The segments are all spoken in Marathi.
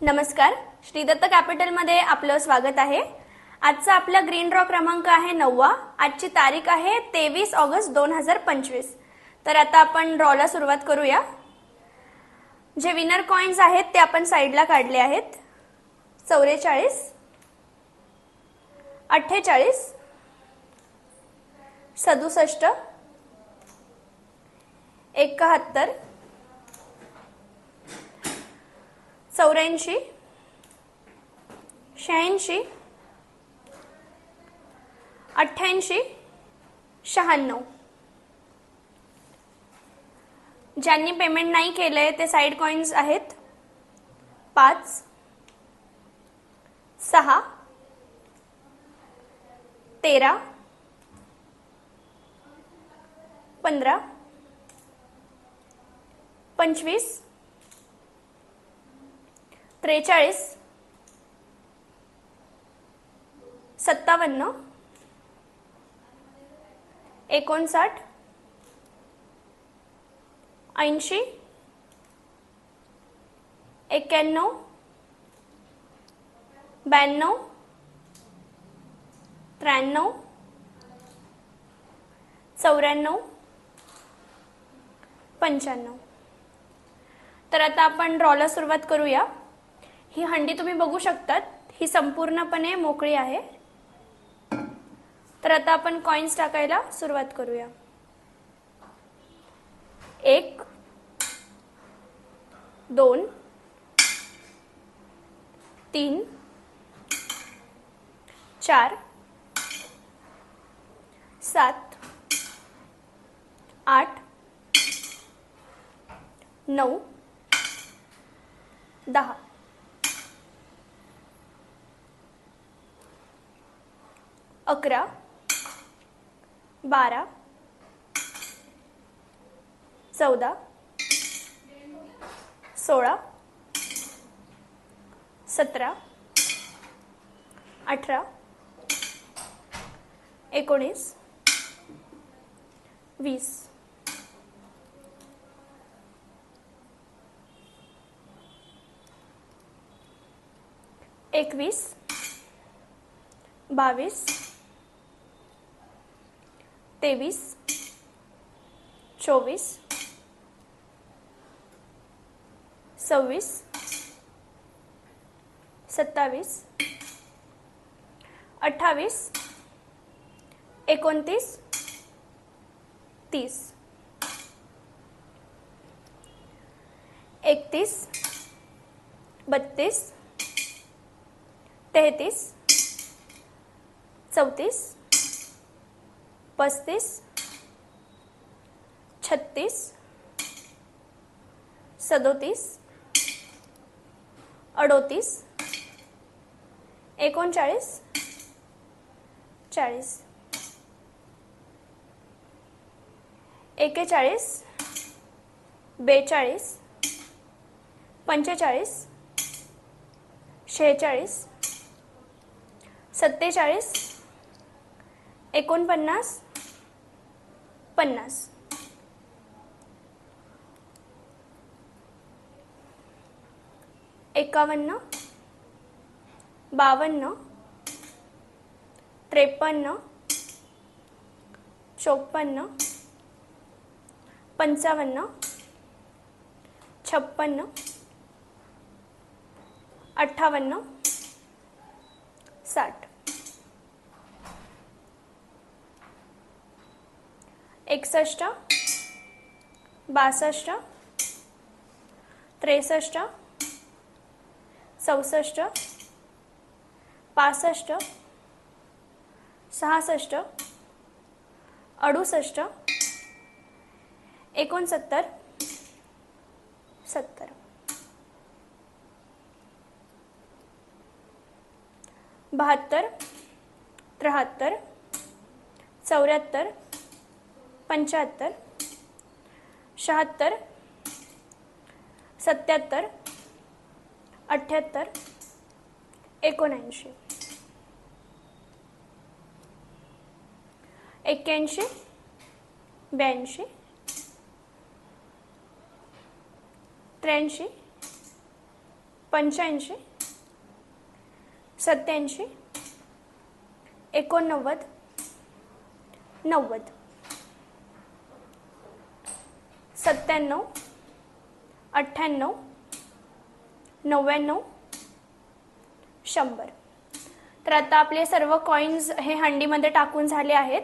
नमस्कार. श्रीदत्त कॅपिटलमध्ये आपलं स्वागत आहे. आजचा आपला ग्रीन ड्रॉ क्रमांक आहे नववा. आजची तारीख आहे तेवीस ऑगस्ट दोन हजार पंचवीस. तर आता आपण ड्रॉला सुरुवात करूया. जे विनर कॉइन्स आहेत ते आपण साईडला काढले आहेत. चौवेचाळीस अठ्ठेचाळीस सदुसष्ट एकाहत्तर चौऱ्याऐंशी शहाऐंशी अठ्ठ्याऐंशी शहाण्णव. ज्यांनी पेमेंट नाही केलंय ते साईड कॉइन्स आहेत. पाच सहा तेरा पंधरा पंचवीस त्रेचाळीस सत्तावन्न एकोणसाठ ऐंशी एक्क्याण्णव ब्याण्णव त्र्याण्णव चौऱ्याण्णव पंच्याण्णव. तर आता आपण ड्रॉला सुरुवात करूया. ही हंडी तुम्ही बघू शकतात. ही संपूर्णपणे मोकळी आहे. तर आता आपण कॉइन्स टाकायला सुरुवात करूया. एक दोन तीन चार सात आठ नऊ दहा. अकरा बारा चौदा सोळा सतरा अठरा एकोणीस वीस. एकवीस बावीस तेवीस चोवीस सव्वीस सत्तावीस अठ्ठावीस एकोणतीस तीस. एकतीस बत्तीस तेहतीस चौतीस पस्तीस छत्तीस सदोतीस अडोतीस एकोणचाळीस चाळीस. एकेचाळीस बेचाळीस पंचेचाळीस शेहेचाळीस सत्तेचाळीस एकोणपन्नास पन्नास. एकावन्न बावन्न त्रेपन्न चोपन्न पंचावन्न छप्पन्न अठ्ठावन्न साठ. एकसष्ट बासष्ट त्रेसष्ट चौसष्ट पासष्ट सहासष्ट अडुसष्ट एकोणसत्तर सत्तर. बहात्तर त्र्याहत्तर चौऱ्याहत्तर पंच्याहत्तर शहात्तर सत्याहत्तर अठ्ठ्याहत्तर एकोणऐंशी. एक्क्याऐंशी ब्याऐंशी त्र्याऐंशी पंच्याऐंशी सत्याऐंशी एकोणनव्वद नव्वद. सत्त्याण्णव अठ्ठ्याण्णव नव्याण्णव शंभर. तर आता आपले सर्व कॉईन्स हे हंडीमध्ये टाकून झाले आहेत.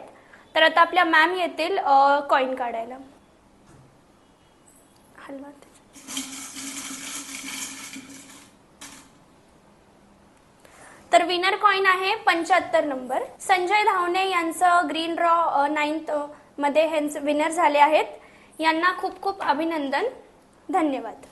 तर आता आपल्या मॅम येतील कॉईन काढायला. हलवा. तर विनर कॉईन आहे पंच्याहत्तर नंबर संजय धावणे यांचं ग्रीन रॉ नाईन्थमध्ये हे विनर झाले आहेत. यांना खूप खूप अभिनंदन. धन्यवाद.